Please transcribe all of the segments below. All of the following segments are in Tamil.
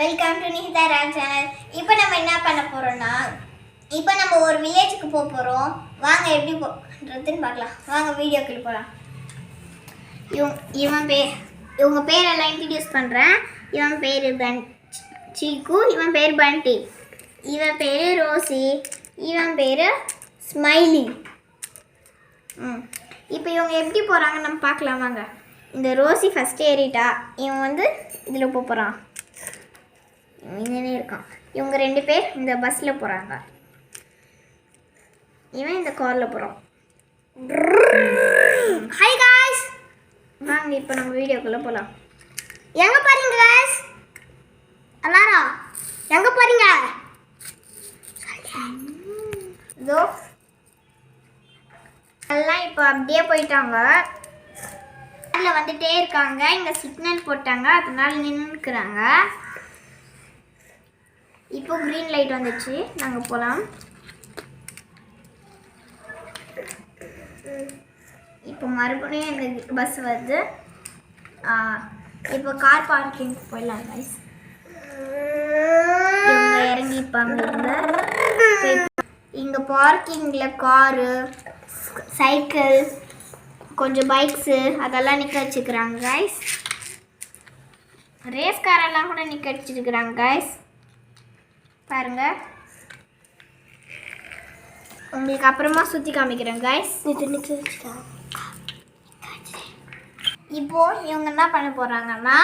Welcome to Nikita Ram channel இப்போ நம்ம என்ன பண்ண போகிறோம்னா இப்போ நம்ம ஒரு வில்லேஜுக்கு போக போகிறோம் வாங்க எப்படி போகிறதுன்னு பார்க்கலாம். வாங்க வீடியோக்கு போகலாம் இவன் இவன் பேர் இவங்க பேரெல்லாம் இன்ட்ரடியூஸ் பண்ணுறேன் இவன் பேர் பன் சீக்கு இவன் பேர் பண்டி. இவன் பேர் ரோசி. இவன் பேர் ஸ்மைலி. ம். இப்போ இவங்க எப்படி போகிறாங்க நம்ம பார்க்கலாம். வாங்க. இந்த ரோசி ஃபஸ்ட்டு ஏறிட்டா இவன் வந்து இதில் போக போகிறான் இங்கனே இருக்கான் இவங்க ரெண்டு பேர் இந்த பஸ்ஸில் போகிறாங்க இவன் இந்த காரில் போகிறான் ஹை காய்ஸ் வாங்க இப்போ நம்ம வீடியோக்குள்ளே போகலாம் எங்கே பாருங்க காய்ஸ் எல்லாரும் எங்கே போகிறீங்க இதோ எல்லாம் இப்போ அப்படியே போயிட்டாங்க. அதில் வந்துட்டே இருக்காங்க. இங்கே சிக்னல் போட்டாங்க. அதனால நின்றுக்கிறாங்க இப்போ க்ரீன் லைட் வந்துச்சு. நாங்கள் போகலாம் இப்போ மறுபடியும் இந்த பஸ் வருது. இப்போ கார் பார்க்கிங் போயிடலாம் கைஸ் இவங்க இறங்கிப்பாங்க இங்கே பார்க்கிங்கில் காரு சைக்கிள் கொஞ்சம் பைக்ஸு அதெல்லாம் நிற்க வச்சுக்கிறாங்க கைஸ் ரேஸ் காரெல்லாம் கூட நிற்க வச்சுருக்குறாங்க கைஸ் பாருங்க. உங்களுக்கு அப்புறமா சுற்றி காமிக்கிறேன் கைஸ் இப்போ இவங்க என்ன பண்ண போகிறாங்கன்னா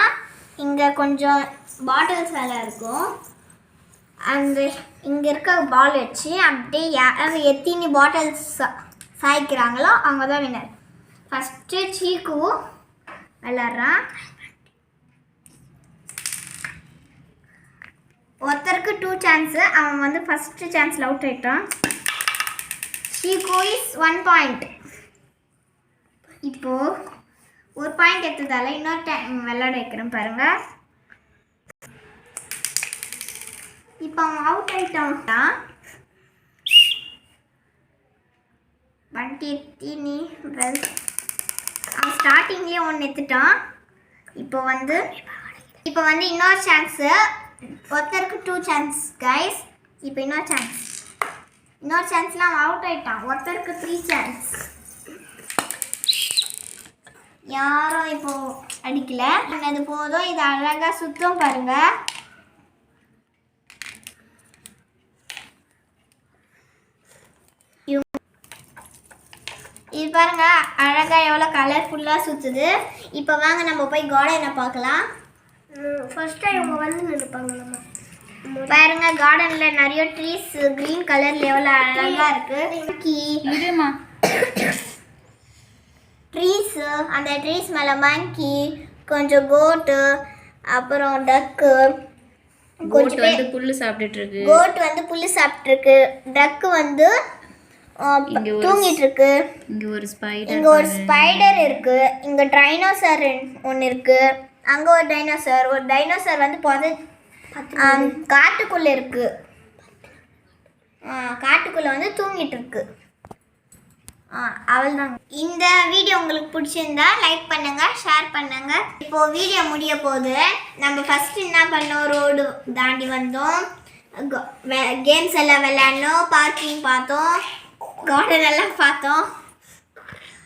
இங்கே கொஞ்சம் பாட்டில்ஸ் வேலை இருக்கும். அந்த இங்கே இருக்க பால் வச்சு அப்படியே யார் எத்தனை பாட்டில்ஸ் சாய்க்கிறாங்களோ அவங்க தான் வினர் ஃபஸ்ட்டு சீக்கு விளாட்றான் ஒருத்தருக்கு டூ சான்ஸு அவன் வந்து ஃபஸ்ட்டு சான்ஸில் அவுட் ஆயிட்டான். சீக்கு இஸ் ஒன் பாயிண்ட் இப்போது ஒரு பாயிண்ட் எடுத்ததால் இன்னொரு டைம் விளையாட வைக்கிறேன் பாருங்கள் இப்போ அவன் அவுட் ஆகிட்டான் வண்டி நீ வெல் அவன் ஸ்டார்டிங்லேயே ஒன்று எடுத்துட்டான். இப்போ வந்து இப்போ வந்து இன்னொரு சான்ஸு ஒருத்தருக்கு டூ சான்ஸ் கைஸ் இப்போ இன்னொரு சான்ஸ் இன்னொரு சான்ஸ்லாம் அவுட் ஆயிட்டான். ஒருத்தருக்கு த்ரீ சான்ஸ் யாரும் இப்போ அடிக்கல. அது போதும். இது அழகாக சுத்தம் பாருங்க. இது பாருங்க. அழகா எவ்வளோ கலர்ஃபுல்லாக சுற்றுது இப்போ வாங்க நம்ம போய் கார்டனை பார்க்கலாம். ஃபர்ஸ்ட் இவங்க வந்து நினைப்பாங்க நம்ம. பாருங்க கார்டன்ல நிறைய ட்ரீஸ் கிரீன் கலர்ல எவ்வளோ அழகா இருக்கு. இருமா ட்ரீஸ் அந்த ட்ரீஸ் மேலே மங்கி கொஞ்சம் கோட்டு அப்புறம் டக்கு கோட் வந்து புல்லு சாப்பிட்டுட்டு இருக்கு. கோட் வந்து புல்லு சாப்பிட்ருக்கு டக்கு வந்து தூங்கிட்டு இருக்கு இங்க ஒரு ஸ்பைடர் இங்க ஒரு ஸ்பைடர் இருக்கு. இங்க டைனோசர் ஒன்று இருக்கு. அங்க ஒரு டைனோசர் ஒரு டைனோசர் வந்து புத காட்டுக்குள்ள இருக்கு. ஆ, காட்டுக்குள்ள வந்து தூங்கிட்டு இருக்கு. அவள்தான் இந்த வீடியோ உங்களுக்கு பிடிச்சிருந்தா லைக் பண்ணுங்க ஷேர் பண்ணுங்க. இப்போ வீடியோ முடிய போகுது நம்ம ஃபர்ஸ்ட் என்ன பண்ணோம்? ரோடு தாண்டி வந்தோம். கேம்ஸ் எல்லாம் விளையாடணும் பார்க்கிங் பார்த்தோம். கார்டன் எல்லாம் பார்த்தோம்.